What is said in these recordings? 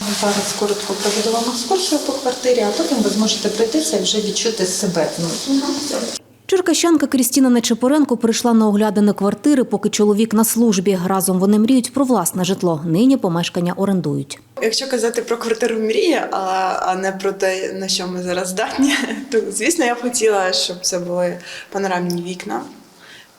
Зараз коротко проведу вам екскурсію по квартирі, а потім ви зможете пройтися і вже відчути себе. Черкащанка Крістіна Нечепоренко прийшла на оглядини квартири, поки чоловік на службі. Разом вони мріють про власне житло. Нині помешкання орендують. Якщо казати про квартиру мрія, а, а не про те, на що ми зараз здатні, то звісно, я б хотіла, щоб це були панорамні вікна.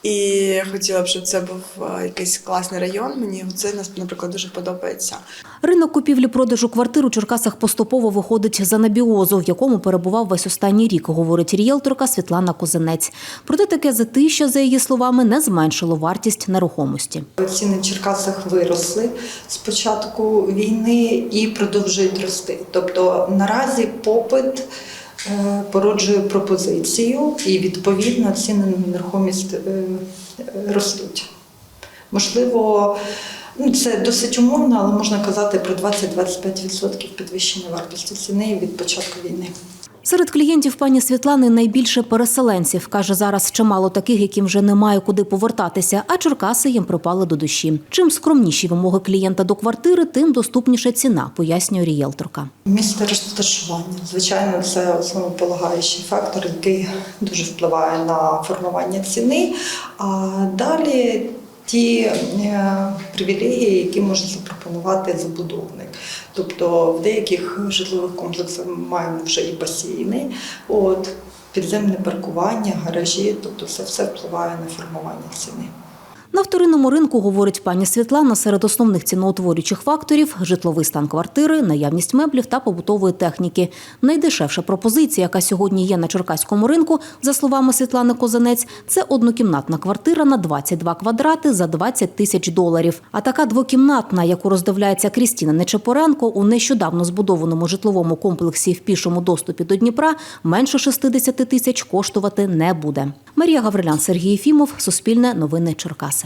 І хотіла б, щоб це був якийсь класний район. Мені це наприклад дуже подобається. Ринок купівлі-продажу квартир у Черкасах поступово виходить з анабіозу, в якому перебував весь останній рік, говорить рієлторка Світлана Козинець. Проте таке затища, за її словами, не зменшило вартість нерухомості. Ціни в Черкасах виросли з початку війни і продовжують рости. Тобто наразі попит е, породжує пропозицію, і відповідно ціни на нерухомість е, е, ростуть. Можливо, ну це досить умовно, але можна казати про 20-25% підвищення вартості ціни від початку війни. Серед клієнтів пані Світлани найбільше переселенців. Каже, зараз чимало таких, яким вже немає куди повертатися, а Черкаси їм припали до душі. Чим скромніші вимоги клієнта до квартири, тим доступніша ціна, пояснює рієлторка. Місце розташування. Звичайно, це основополагаючий фактор, який дуже впливає на формування ціни. А далі ті е, привілегії, які може запропонувати забудовник. Тобто в деяких житлових комплексах ми маємо вже і басейни, от, підземне паркування, гаражі, тобто це все впливає на формування ціни. На вторинному ринку, говорить пані Світлана, серед основних ціноутворюючих факторів – житловий стан квартири, наявність меблів та побутової техніки. Найдешевша пропозиція, яка сьогодні є на Черкаському ринку, за словами Світлани Козанець, це однокімнатна квартира на 22 квадрати за 20 тисяч доларів. А така двокімнатна, яку роздивляється Крістіна Нечепоренко, у нещодавно збудованому житловому комплексі в пішому доступі до Дніпра менше 60 тисяч коштувати не буде. Марія Гаврилян, Сергій Єфімов, Суспільне новини Черкаси.